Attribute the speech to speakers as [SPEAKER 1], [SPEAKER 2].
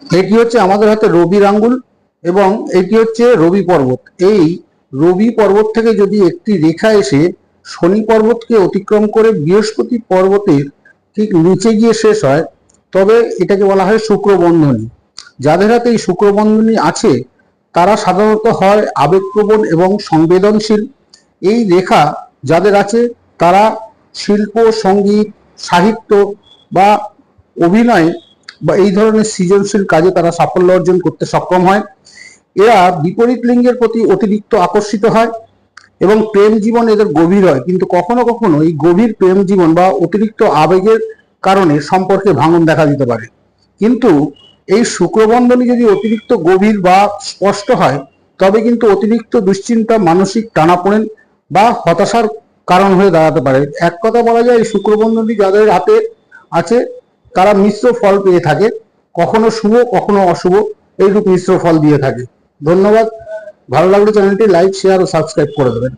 [SPEAKER 1] এটি হচ্ছে আমাদের হাতে রবির আঙ্গুল এবং এটি হচ্ছে রবি পর্বত। এই রবি পর্বত থেকে যদি একটি রেখা এসে শনি পর্বতকে অতিক্রম করে বৃহস্পতি পর্বতের ঠিক নিচে গিয়ে শেষ হয়, তবে এটাকে বলা হয় শুক্রবন্ধনী। যাদের হাতে এই শুক্রবন্ধনী আছে, তারা সাধারণত হয় আবেগপ্রবণ এবং সংবেদনশীল। এই রেখা যাদের আছে, তারা শিল্প, সংগীত, সাহিত্য বা অভিনয় বা এই ধরনের সৃজনশীল কাজে তারা সাফল্য অর্জন করতে সক্ষম হয়। এরা বিপরীত লিঙ্গের প্রতি অতিরিক্ত আকর্ষিত হয় এবং প্রেম জীবন এদের গভীর হয়। কিন্তু কখনো কখনো এই গভীর প্রেম জীবন বা অতিরিক্ত আবেগের কারণে সম্পর্কে ভাঙন দেখা দিতে পারে। কিন্তু এই শুক্রবন্ধনী যদি অতিরিক্ত গভীর বা স্পষ্ট হয়, তবে কিন্তু অতিরিক্ত দুশ্চিন্তা মানসিক টানাপোড়েন বা হতাশার কারণ হয়ে দাঁড়াতে পারে। এক কথা বলা যায় শুক্রবন্ধনী যাদের হাতে আছে তারা মিশ্র ফল পেয়ে থাকে, কখনো শুভ, কখনো অশুভ, এইরূপ মিশ্র ফল দিয়ে থাকে। ধন্যবাদ। ভালো লাগলে চ্যানেলটি লাইক শেয়ার ও সাবস্ক্রাইব করে দেবেন।